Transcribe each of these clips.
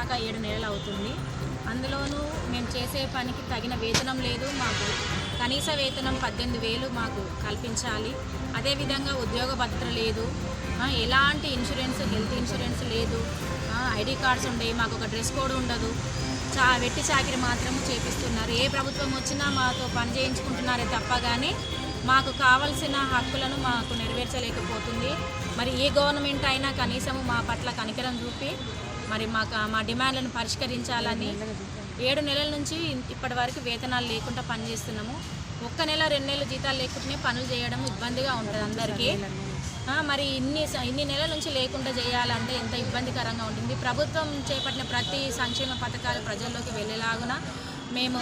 కాక ఏడు నెలలు అవుతుంది. అందులోనూ మేము చేసే పనికి తగిన వేతనం లేదు మాకు. కనీస వేతనం పద్దెనిమిది వేలు మాకు కల్పించాలి. అదేవిధంగా ఉద్యోగ భద్రత లేదు. ఎలాంటి ఇన్సూరెన్స్ హెల్త్ ఇన్సూరెన్స్ లేదు. ఐడి కార్డ్స్ ఉండేవి మాకు ఒక డ్రెస్ కోడ్ ఉండదు. చా వెట్టి చాకిరి మాత్రం చేపిస్తున్నారు. ఏ ప్రభుత్వం వచ్చినా మాతో పని చేయించుకుంటున్నారే తప్ప కానీ మాకు కావలసిన హక్కులను మాకు నెరవేర్చలేకపోతుంది. మరి ఏ గవర్నమెంట్ అయినా కనీసము మా పట్ల కనికరం చూపి మరి మాకు మా డిమాండ్లను పరిష్కరించాలని ఏడు నెలల నుంచి ఇప్పటి వరకు వేతనాలు లేకుండా పనిచేస్తున్నాము. ఒక్క నెల రెండు నెలలు జీతాలు లేకుండానే పనులు చేయడం ఇబ్బందిగా ఉంటుంది అందరికీ. మరి ఇన్ని ఇన్ని నెలల నుంచి లేకుండా చేయాలంటే ఎంత ఇబ్బందికరంగా ఉంటుంది. ప్రభుత్వం చేపట్టిన ప్రతి సంక్షేమ పథకాలు ప్రజల్లోకి వెళ్ళేలాగున మేము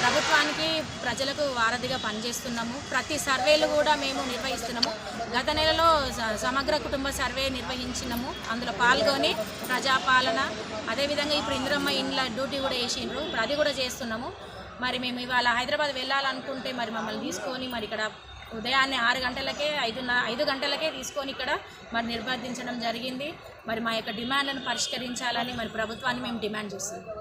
ప్రభుత్వానికి ప్రజలకు వారధిగా పనిచేస్తున్నాము. ప్రతి సర్వేలు కూడా మేము నిర్వహిస్తున్నాము. గత నెలలో స- సమగ్ర కుటుంబ సర్వే నిర్వహించినాము. అందులో పాల్గొని ప్రజాపాలన అదేవిధంగా ఇప్పుడు ఇందిరమ్మ ఇండ్ల డ్యూటీ కూడా వేసిండ్రు అది కూడా చేస్తున్నాము. మరి మేము ఇవాళ హైదరాబాద్ వెళ్ళాలనుకుంటే మరి మమ్మల్ని తీసుకొని మరి ఇక్కడ ఉదయాన్నే ఆరు గంటలకే ఐదు ఐదు గంటలకే తీసుకొని ఇక్కడ మరి నిర్బంధించడం జరిగింది. మరి మా యొక్క డిమాండ్లను పరిష్కరించాలని మరి ప్రభుత్వాన్ని మేము డిమాండ్ చేస్తున్నాం.